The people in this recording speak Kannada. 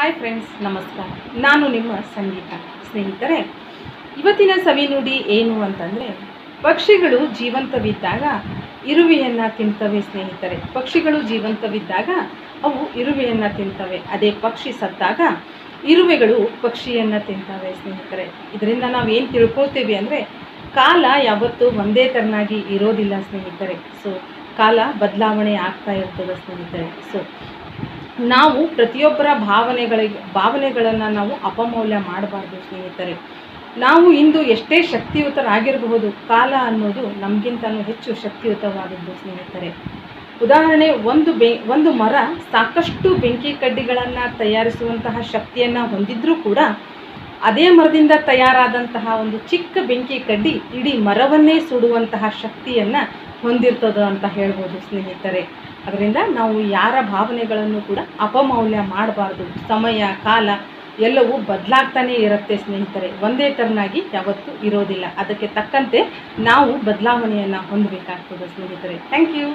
ಹಾಯ್ ಫ್ರೆಂಡ್ಸ್ ನಮಸ್ಕಾರ. ನಾನು ನಿಮ್ಮ ಸಂಗೀತ ಸ್ನೇಹಿತರೆ. ಇವತ್ತಿನ ಸವಿನುಡಿ ಏನು ಅಂತಂದರೆ, ಪಕ್ಷಿಗಳು ಜೀವಂತವಿದ್ದಾಗ ಇರುವೆಯನ್ನು ತಿಂತವೆ ಸ್ನೇಹಿತರೆ. ಪಕ್ಷಿಗಳು ಜೀವಂತವಿದ್ದಾಗ ಅವು ಇರುವೆಯನ್ನು ತಿಂತವೆ. ಅದೇ ಪಕ್ಷಿ ಸತ್ತಾಗ ಇರುವೆಗಳು ಪಕ್ಷಿಯನ್ನು ತಿಂತವೆ ಸ್ನೇಹಿತರೆ. ಇದರಿಂದ ನಾವು ಏನು ತಿಳ್ಕೊಳ್ತೀವಿ ಅಂದರೆ, ಕಾಲ ಯಾವತ್ತೂ ಒಂದೇ ತರನಾಗಿ ಇರೋದಿಲ್ಲ ಸ್ನೇಹಿತರೆ. ಸೊ ಕಾಲ ಬದಲಾವಣೆ ಆಗ್ತಾ ಇರ್ತದೆ ಸ್ನೇಹಿತರೆ. ಸೊ ನಾವು ಪ್ರತಿಯೊಬ್ಬರ ಭಾವನೆಗಳಿಗೆ ಭಾವನೆಗಳನ್ನು ನಾವು ಅಪಮೌಲ್ಯ ಮಾಡಬಾರ್ದು ಸ್ನೇಹಿತರೆ. ನಾವು ಇಂದು ಎಷ್ಟೇ ಶಕ್ತಿಯುತರಾಗಿರಬಹುದು, ಕಾಲ ಅನ್ನೋದು ನಮಗಿಂತಲೂ ಹೆಚ್ಚು ಶಕ್ತಿಯುತವಾದದ್ದು ಸ್ನೇಹಿತರೆ. ಉದಾಹರಣೆ, ಒಂದು ಬೆ, ಒಂದು ಮರ ಸಾಕಷ್ಟು ಬೆಂಕಿ ಕಡ್ಡಿಗಳನ್ನು ತಯಾರಿಸುವಂತಹ ಶಕ್ತಿಯನ್ನು ಹೊಂದಿದ್ರೂ ಕೂಡ ಅದೇ ಮರದಿಂದ ತಯಾರಾದಂತಹ ಒಂದು ಚಿಕ್ಕ ಬೆಂಕಿ ಕಡ್ಡಿ ಇಡೀ ಮರವನ್ನೇ ಸುಡುವಂತಹ ಶಕ್ತಿಯನ್ನು ಹೊಂದಿರ್ತದೆ ಅಂತ ಹೇಳ್ಬೋದು ಸ್ನೇಹಿತರೆ. ಅದರಿಂದ ನಾವು ಯಾರ ಭಾವನೆಗಳನ್ನು ಕೂಡ ಅಪಮೌಲ್ಯ ಮಾಡಬಾರ್ದು. ಸಮಯ, ಕಾಲ ಎಲ್ಲವೂ ಬದಲಾಗ್ತಾನೇ ಇರುತ್ತೆ ಸ್ನೇಹಿತರೆ. ಒಂದೇ ಥರನಾಗಿ ಯಾವತ್ತೂ ಇರೋದಿಲ್ಲ. ಅದಕ್ಕೆ ತಕ್ಕಂತೆ ನಾವು ಬದಲಾವಣೆಯನ್ನು ಹೊಂದಬೇಕಾಗ್ತದೆ ಸ್ನೇಹಿತರೆ. Thank you